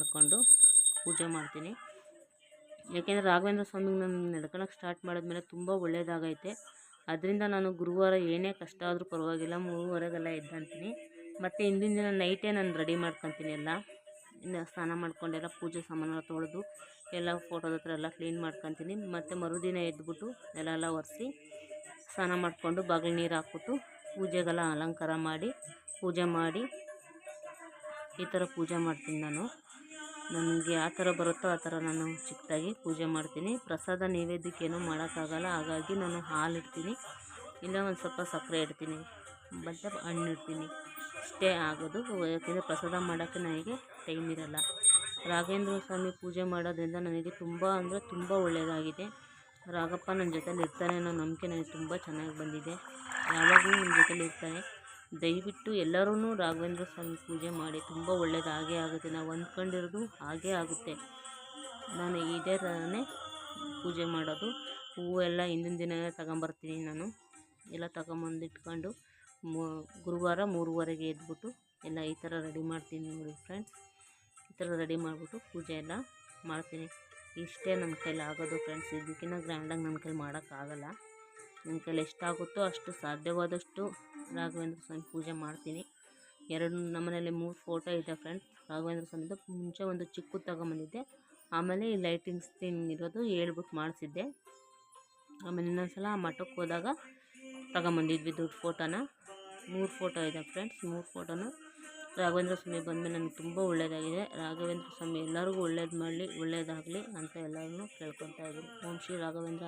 ಮಾಡಿಕೊಂಡು ಪೂಜೆ ಮಾಡ್ತೀನಿ. ಯಾಕೆಂದರೆ ರಾಘವೇಂದ್ರ ಸ್ವಾಮಿಗೆ ನಾನು ನಡ್ಕೊಳಕ್ಕೆ ಸ್ಟಾರ್ಟ್ ಮಾಡಿದ್ಮೇಲೆ ತುಂಬ ಒಳ್ಳೆಯದಾಗೈತೆ ಅದರಿಂದ ನಾನು ಗುರುವಾರ ಏನೇ ಕಷ್ಟ ಆದರೂ ಪರವಾಗಿಲ್ಲ, ಮೂರುವರೆಗೆಲ್ಲ ಎದ್ದಂತೀನಿ ಮತ್ತು ಹಿಂದಿನ ದಿನ ನೈಟೇ ನಾನು ರೆಡಿ ಮಾಡ್ಕೊತೀನಿ ಎಲ್ಲ. ಇನ್ನು ಸ್ನಾನ ಮಾಡ್ಕೊಂಡೆಲ್ಲ ಪೂಜೆ ಸಾಮಾನೆಲ್ಲ ತೊಳೆದು ಎಲ್ಲ ಫೋಟೋದ ಹತ್ರ ಎಲ್ಲ ಕ್ಲೀನ್ ಮಾಡ್ಕೊತೀನಿ. ಮತ್ತು ಮರುದಿನ ಎದ್ದುಬಿಟ್ಟು ನೆಲ ಎಲ್ಲ ಒರೆಸಿ ಸ್ನಾನ ಮಾಡಿಕೊಂಡು ಬಾಗಿಲು ನೀರು ಹಾಕ್ಬಿಟ್ಟು ಪೂಜೆಗೆಲ್ಲ ಅಲಂಕಾರ ಮಾಡಿ, ಪೂಜೆ ಮಾಡಿ ಈ ಥರ ಪೂಜೆ ಮಾಡ್ತೀನಿ ನಾನು. ನನಗೆ ಯಾವ ಥರ ಬರುತ್ತೋ ಆ ಥರ ನಾನು ಚಿಕ್ಕದಾಗಿ ಪೂಜೆ ಮಾಡ್ತೀನಿ. ಪ್ರಸಾದ ನೈವೇದ್ಯಕ್ಕೆ ಏನೂ ಮಾಡೋಕ್ಕಾಗಲ್ಲ, ಹಾಗಾಗಿ ನಾನು ಹಾಲು ಇಡ್ತೀನಿ. ಇಲ್ಲ, ಒಂದು ಸ್ವಲ್ಪ ಸಕ್ಕರೆ ಇಡ್ತೀನಿ. ಮತ್ತು ಹಣ್ಣು ಇಡ್ತೀನಿ. ಇಷ್ಟೇ ಆಗೋದು. ಯಾಕೆಂದರೆ ಪ್ರಸಾದ ಮಾಡೋಕ್ಕೆ ನನಗೆ ಟೈಮ್ ಇರಲ್ಲ. ರಾಘವೇಂದ್ರ ಸ್ವಾಮಿ ಪೂಜೆ ಮಾಡೋದ್ರಿಂದ ನನಗೆ ತುಂಬ ಅಂದರೆ ತುಂಬ ಒಳ್ಳೆಯದಾಗಿದೆ. ರಾಘಪ್ಪ ನನ್ನ ಜೊತೆಲಿ ಇರ್ತಾನೆ ಅನ್ನೋ ನಂಬಿಕೆ ನನಗೆ ತುಂಬ ಚೆನ್ನಾಗಿ ಬಂದಿದೆ. ಯಾವಾಗಲೂ ನನ್ನ ಜೊತೆಲಿ ಇರ್ತಾನೆ. ದಯವಿಟ್ಟು ಎಲ್ಲರೂ ರಾಘವೇಂದ್ರ ಸ್ವಾಮಿ ಪೂಜೆ ಮಾಡಿ. ತುಂಬ ಒಳ್ಳೆಯದು ಆಗೇ ಆಗುತ್ತೆ. ನಾವು ಅಂದ್ಕೊಂಡಿರೋದು ಹಾಗೇ ಆಗುತ್ತೆ. ನಾನು ಇದೇ ಥರನೇ ಪೂಜೆ ಮಾಡೋದು. ಹೂವು ಎಲ್ಲ ಹಿಂದಿನ ದಿನವೇ ತಗೊಂಬರ್ತೀನಿ ನಾನು. ಎಲ್ಲ ತಗೊಂಬಂದು ಇಟ್ಕೊಂಡು ಗುರುವಾರ ಮೂರುವರೆಗೆ ಎದ್ಬಿಟ್ಟು ಎಲ್ಲ ಈ ಥರ ರೆಡಿ ಮಾಡ್ತೀನಿ ನೋಡಿ ಫ್ರೆಂಡ್ಸ್. ಈ ಥರ ರೆಡಿ ಮಾಡಿಬಿಟ್ಟು ಪೂಜೆ ಎಲ್ಲ ಮಾಡ್ತೀನಿ. ಇಷ್ಟೇ ನನ್ನ ಕೈಲಿ ಆಗೋದು ಫ್ರೆಂಡ್ಸ್. ಇದಕ್ಕಿಂತ ಗ್ರ್ಯಾಂಡಾಗಿ ನನ್ನ ಕೈಲಿ ಮಾಡೋಕ್ಕಾಗಲ್ಲ. ನನ್ನ ಕೈಲಿ ಎಷ್ಟಾಗುತ್ತೋ ಅಷ್ಟು ಸಾಧ್ಯವಾದಷ್ಟು ರಾಘವೇಂದ್ರ ಸ್ವಾಮಿ ಪೂಜೆ ಮಾಡ್ತೀನಿ. ಎರಡು ನಮ್ಮನೇಲಿ ಮೂರು ಫೋಟೋ ಇದೆ ಫ್ರೆಂಡ್ಸ್. ರಾಘವೇಂದ್ರ ಸ್ವಾಮಿದು ಮುಂಚೆ ಒಂದು ಚಿಕ್ಕ ತಗೊಂಬಂದಿದ್ದೆ. ಆಮೇಲೆ ಈ ಲೈಟಿಂಗ್ಸ್ ತಿಂಗ್ ಇರೋದು ಹೇಳ್ಬಿಟ್ಟು ಮಾಡಿಸಿದ್ದೆ. ಆಮೇಲೆ ಇನ್ನೊಂದು ಸಲ ಮಠಕ್ಕೆ ಹೋದಾಗ ತಗೊಂಬಂದಿದ್ವಿ ದುಡ್ಡು ಫೋಟೋನ. ಮೂರು ಫೋಟೋ ಇದೆ ಫ್ರೆಂಡ್ಸ್, ಮೂರು ಫೋಟೋನು. ರಾಘವೇಂದ್ರ ಸ್ವಾಮಿ ಬಂದಮೇಲೆ ನನಗೆ ತುಂಬ ಒಳ್ಳೆಯದಾಗಿದೆ ರಾಘವೇಂದ್ರ ಸ್ವಾಮಿ ಎಲ್ಲರಿಗೂ ಒಳ್ಳೇದು ಮಾಡಲಿ ಒಳ್ಳೆಯದಾಗಲಿ ಅಂತ ಎಲ್ಲರನ್ನೂ ಕೇಳ್ಕೊತಾ ಇದ್ದೀನಿ. ಓಂ ಶ್ರೀ ರಾಘವೇಂದ್ರ